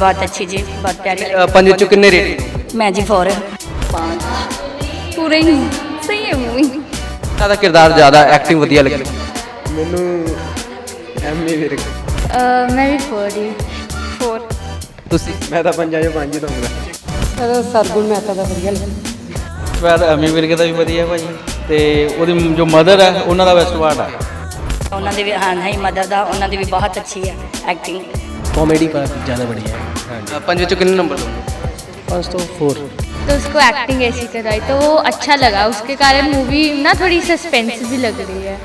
बहुत अच्छी जी बहुत प्यारी ਅ, ਪੰਜ ਵਿੱਚੋਂ ਕਿੰਨੇ ਰੇਟਿੰਗ मैं जी फोर पूरे ही सही है मूवी ਇਹਨਾਂ ਦਾ ਕਿਰਦਾਰ ਜ਼ਿਆਦਾ ਐਕਟਿੰਗ ਵਧੀਆ ਲੱਗੀ ਮੈਨੂੰ ਐਮਏ ਵੀਰ मैं भी फोर ही फोर ਤੁਸੀਂ ਮੈਂ ਤਾਂ ਪੰਜਾਂ ਚੋਂ ਪੰਜ ਹੀ ਦਊਂਗਾ ਸਰ ਸਰਗੁਣ ਮਹਿਤਾ ਦਾ ਵਧੀਆ ਲੱਗਿਆ ਸਵੈਰ ਅਮੀ ਵਿਰਕ ਦਾ ਵੀ ਵਧੀਆ ਭਾਜੀ ਤੇ ਉਹਦੀ ਜੋ ਮਦਰ ਹੈ ਉਹਨਾਂ ਦਾ ਬੈਸਟ ਪਾਰਟ ਹੈ ਉਹਨਾਂ ਦੀ ਵੀ ਹਾਂ ਹੈ ਮਦਰ ਦਾ ਉਹਨਾਂ ਦੀ ਵੀ ਬਹੁਤ ਅੱਛੀ ਹੈ ਐਕਟਿੰਗ ਕਾਮੇਡੀ ਪਾਰਟ ਜ਼ਿਆਦਾ ਬੜੀਆ ਹੈ ਅ, ਪੰਜ ਵਿੱਚੋਂ ਕਿੰਨੇ ਨੰਬਰ ਦੋਗੇ 5 ਤੋਂ 4 तो उसको एक्टिंग ऐसी कराई तो वो अच्छा लगा उसके कारण मूवी ना थोड़ी सस्पेंस भी लग रही है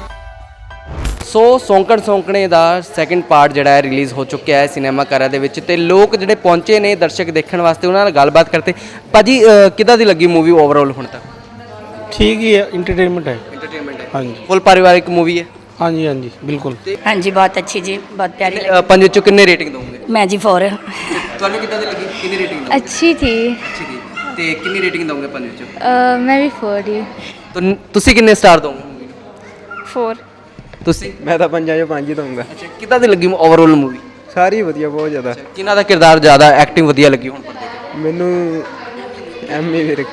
ਸੋ ਸੌਂਕਣ ਸੌਂਕਣੇ ਦਾ ਸੈਕੰਡ ਪਾਰਟ ਜਿਹੜਾ ਹੈ ਰਿਲੀਜ਼ ਹੋ ਚੁੱਕਿਆ ਹੈ ਸਿਨੇਮਾ ਘਰਾਂ ਦੇ ਵਿੱਚ ਤੇ ਲੋਕ ਜਿਹੜੇ ਪਹੁੰਚੇ ਨੇ ਦਰਸ਼ਕ ਦੇਖਣ ਵਾਸਤੇ ਉਹਨਾਂ ਨਾਲ ਗੱਲਬਾਤ ਕਰਤੇ ਭਾਜੀ ਅ, ਕਿੱਦਾਂ ਦੀ ਲੱਗੀ ਮੂਵੀ ਓਵਰਆਲ ਹੁਣ ਤੱਕ ਠੀਕ ਹੀ ਹੈ ਇੰਟਰਟੇਨਮੈਂਟ ਹੈ ਐਂਟਰਟੇਨਮੈਂਟ ਹੈ ਹਾਂਜੀ ਫੁੱਲ ਪਰਿਵਾਰਿਕ ਮੂਵੀ ਹੈ ਹਾਂਜੀ ਹਾਂਜੀ ਬਿਲਕੁਲ हाँ जी बहुत अच्छी जी बहुत प्यारी ਅ, ਪੰਜ ਵਿੱਚੋਂ ਕਿੰਨੇ ਰੇਟਿੰਗ ਦੋਗੇ मैं जी फोर ਤੁਹਾਨੂੰ ਕਿੱਦਾਂ ਦੀ ਲੱਗੀ ਕਿੰਨੀ ਰੇਟਿੰਗ ਦੋਗੇ अच्छी थी ਅੱਛੀ ਦੀ ਤੇ ਕਿੰਨੀ ਰੇਟਿੰਗ ਦੋਗੇ ਪੰਜ ਵਿੱਚੋਂ अ, मैं भी फोर ही ਤੁਨ- ਤੁਸੀਂ ਕਿੰਨੇ ਸਟਾਰ ਦੋਗੇ ਮੂਵੀ ਨੂੰ फोर ਤੁਸੀਂ ਮੈਂ ਤਾਂ ਪੰਜਾਂ ਚੋਂ ਪੰਜ ਹੀ ਦਊਂਗਾ ਅੱਛਾ ਕਿੱਦਾਂ ਦੀ ਲੱਗੀ ਓਵਰਆਲ ਮੂਵੀ ਸਾਰੀ ਵਧੀਆ ਬਹੁਤ ਜ਼ਿਆਦਾ ਕਿਹਨਾਂ ਦਾ ਕਿਰਦਾਰ ਜ਼ਿਆਦਾ ਐਕਟਿੰਗ ਵਧੀਆ ਲੱਗੀ ਹੁਣ ਪਰਦੇ ਮੈਨੂੰ ਐਮਏ ਵੀਰ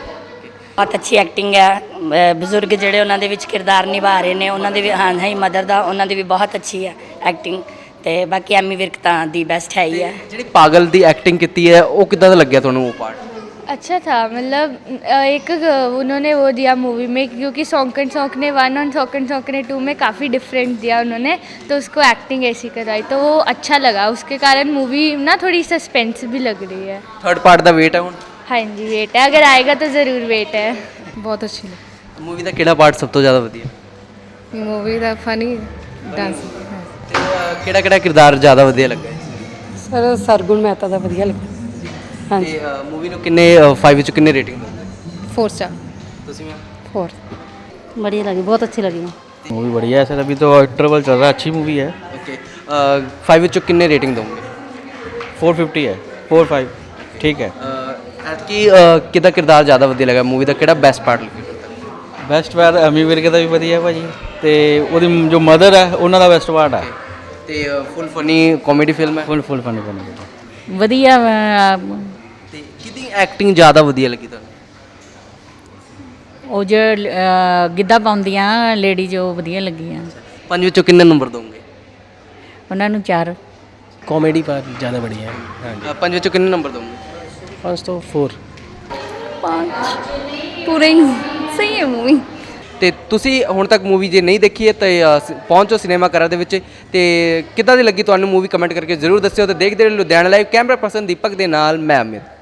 ਬਹੁਤ ਅੱਛੀ ਐਕਟਿੰਗ ਹੈ ਅਹ ਬਜ਼ੁਰਗ ਜਿਹੜੇ ਉਹਨਾਂ ਦੇ ਵਿੱਚ ਕਿਰਦਾਰ ਨਿਭਾ ਰਹੇ ਨੇ ਉਹਨਾਂ ਦੇ ਵੀ ਹਾਂ ਹੈ ਮਦਰ ਦਾ ਉਹਨਾਂ ਦੀ ਵੀ ਬਹੁਤ ਅੱਛੀ ਹੈ ਐਕਟਿੰਗ ਤੇ ਬਾਕੀ ਐਮੀ ਵਿਰਕ ਤਾਂ ਦੀ ਬੈਸਟ ਹੈ ਹੀ ਹੈ ਜਿਹੜੀ ਪਾਗਲ ਦੀ ਐਕਟਿੰਗ ਕੀਤੀ ਹੈ ਉਹ ਕਿੱਦਾਂ ਦਾ ਲੱਗਿਆ ਤੁਹਾਨੂੰ ਉਹ ਪਾਰਟ अच्छा था मतलब अ, एक अ, उन्होंने वो दिया मूवी में क्योंकि सौंकन सौंकने वन और सौंकन सौंकने टू में काफ़ी डिफरेंट दिया उन्होंने तो उसको एक्टिंग ऐसी कराई तो वो अच्छा लगा उसके कारण मूवी ना थोड़ी सस्पेंस भी लग रही है ਥਰਡ ਪਾਰਟ ਦਾ ਵੇਟ ਹੈ ਹੁਣ हाँ जी वेट है अगर आएगा तो ज़रूर वेट है ਬਹੁਤ ਅੱਛੀ ਲੱਗੀ ਮੂਵੀ ਦਾ ਕਿਹੜਾ ਪਾਰਟ ਸਭ ਤੋਂ ਜ਼ਿਆਦਾ ਵਧੀਆ ਮੂਵੀ ਦਾ ਫਨੀ ਡਾਂਸ ਤੇ ਕਿਹੜਾ ਕਿਹੜਾ ਕਿਰਦਾਰ ਜ਼ਿਆਦਾ ਵਧੀਆ ਲੱਗਾ ਸਰ ਸਰਗੁਣ ਮਹਿਤਾ ਦਾ ਵਧੀਆ ਲੱਗਾ ਹਾਂਜੀ ਤੇ ਮੂਵੀ ਨੂੰ ਕਿੰਨੇ 5 ਵਿੱਚ ਕਿੰਨੇ ਰੇਟਿੰਗ ਦੋਗੇ 4 ਸਟਾਰ ਤੁਸੀਂ 4 बढ़िया लगी बहुत अच्छी लगी मूवी बढ़िया है सर अभी तो इंटरवल चल रहा है अच्छी मूवी है ਓਕੇ 5 ਵਿੱਚੋਂ ਕਿੰਨੇ ਰੇਟਿੰਗ ਦੋਗੇ 450 है 45 ठीक है ਐਤਕੀ ਕਿਹਦਾ ਕਿਰਦਾਰ ਜ਼ਿਆਦਾ ਵਧੀਆ ਲੱਗਾ ਮੂਵੀ ਦਾ ਕਿਹੜਾ ਬੈਸਟ ਪਾਰਟ ਲੱਗਿਆ ਬੈਸਟ ਪਾਰਟ ਅਮੀ ਵਿਰਕ ਦਾ ਵੀ ਵਧੀਆ ਭਾਜੀ ਤੇ ਉਹਦੀ ਜੋ ਮਦਰ ਹੈ ਉਹਨਾਂ ਦਾ ਬੈਸਟ ਪਾਰਟ ਹੈ ਤੇ ਫੁੱਲ ਫਨੀ ਕਾਮੇਡੀ ਫਿਲਮ ਹੈ ਫੁੱਲ ਫੁੱਲ ਫਨੀ ਬਣੀ ਵਧੀਆ ਤੇ ਕਿਹਦੀ ਐਕਟਿੰਗ ਜ਼ਿਆਦਾ ਵਧੀਆ ਲੱਗੀ ਤੁਹਾਨੂੰ ਉਹ ਜੋ ਅਹ, ਗਿੱਧਾ ਪਾਉਂਦੀਆਂ ਲੇਡੀ ਜੋ ਵਧੀਆ ਲੱਗੀਆਂ ਪੰਜ ਵਿੱਚੋਂ ਕਿੰਨੇ ਨੰਬਰ ਦੋਗੇ ਉਹਨਾਂ ਨੂੰ ਚਾਰ ਕਾਮੇਡੀ ਪਾਰਟ ਜ਼ਿਆਦਾ ਬੜੀਆ ਹੈ ਪੰਜ ਵਿੱਚੋਂ ਕਿੰਨੇ ਨੰਬਰ ਦੋਗੇ 5 ਤੋਂ 4 पूरे ही सही है मूवी ਤੇ ਤੁਸੀਂ ਹੁਣ ਤੱਕ ਮੂਵੀ ਜੇ ਨਹੀਂ ਦੇਖੀ ਹੈ ਤਾਂ ਅ, ਸ- ਪਹੁੰਚੋ ਸਿਨੇਮਾ ਘਰਾਂ ਦੇ ਵਿੱਚ ਤੇ ਕਿੱਦਾਂ ਦੀ ਲੱਗੀ ਤੁਹਾਨੂੰ ਮੂਵੀ ਕਮੈਂਟ ਕਰਕੇ ਜ਼ਰੂਰ ਦੱਸਿਓ ਤੇ ਦੇਖਦੇ ਰਹੋ Ludhiana live camera person Deepak ਦੇ ਨਾਲ ਮੈਂ ਅਮਿਤ